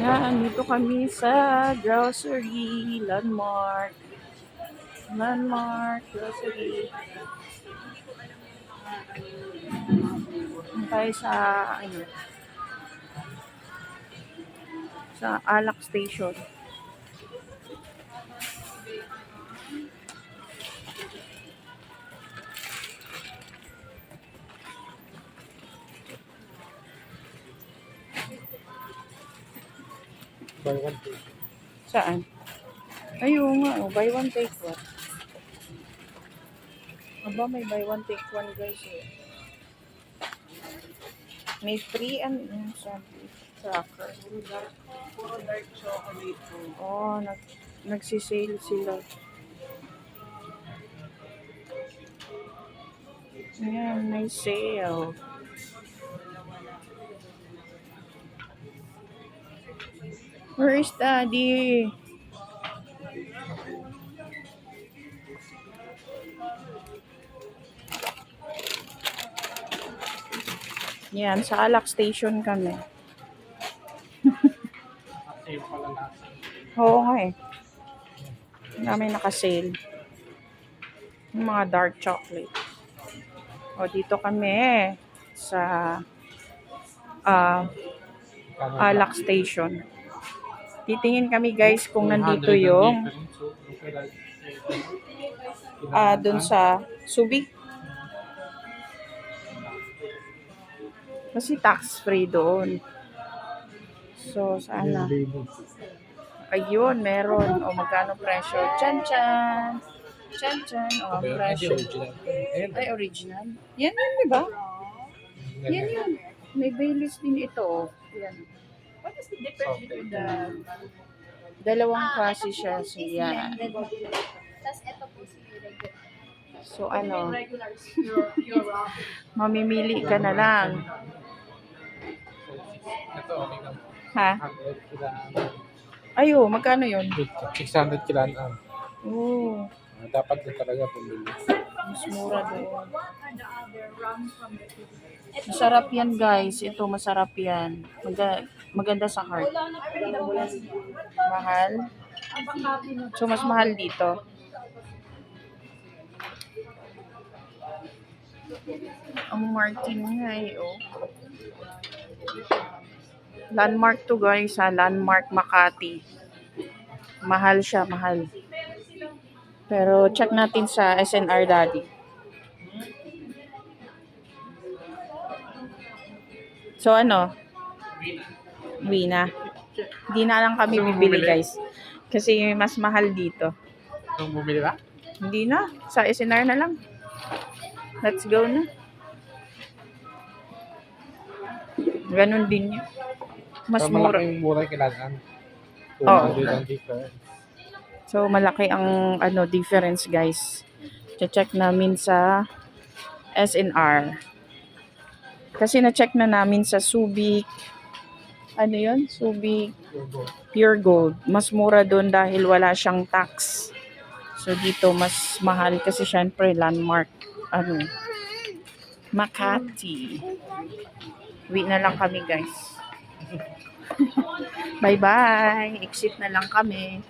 Yan, dito kami sa grocery, landmark. Landmark, grocery. Doon tayo sa, ano, sa Alak Station. Buy one take. Saan? Ayun nga, oh, buy one take one. Aba, may buy one take one guys eh. May free and yung sabi, tracker. Puro dark chocolate po. Oh, nag, nagsisale sila. Ayan, may sale. Where is daddy? Yan, sa Alak Station kami. Oo nga eh. Dami nakasale. Yung mga dark chocolate. O, dito kami sa Kano Alak Station. Titingin kami guys kung 200 nandito yung ah dun sa Subic. Kasi tax free doon. So, saan na? Ayun, meron. O, magkano presyo? Chan chan! Chan chan! O, ang presyo. Ay, original. Yan yun, di ba? Yan yun. May Baileys din ito. oh. Yan. What is the difference between the Dalawang Ah, klase ito siya. So, blended. Tapos ito po si regular. So, ano, Regular is pure, pure raw. mamimili ka na lang. Ito, okay lang. Ha? 100 kilaan. Ayo, magkano yun? 600 kilaan. Oo, Ah, dapat din talaga pumili. Mas mura doon. Masarap yan, guys. Ito, masarap yan. Maga- maganda sa heart. Mahal. So, mas mahal dito. Ang Martin nga eh, oh. Landmark to guys, ha. Landmark Makati. Mahal siya, mahal. Pero check natin sa SNR Daddy. So ano? Uwi na. Hindi na lang kami Gusto mo bibili bumili? guys. Kasi mas mahal dito. Nung bumili ba? Hindi na. Sa SNR na lang. Let's go na. Ganon din yun. Mas So, mura. malaking mura kailangan. Oo. 200 ang difference. So, malaki ang ano difference, guys. Check namin sa SNR. Kasi na-check na namin sa Subic. Ano yun? Subic Pure Gold. Mas mura doon dahil wala siyang tax. So, dito mas mahal kasi syempre landmark. Ano? Makati. Uwi na lang kami, guys. Bye-bye. Exit na lang kami.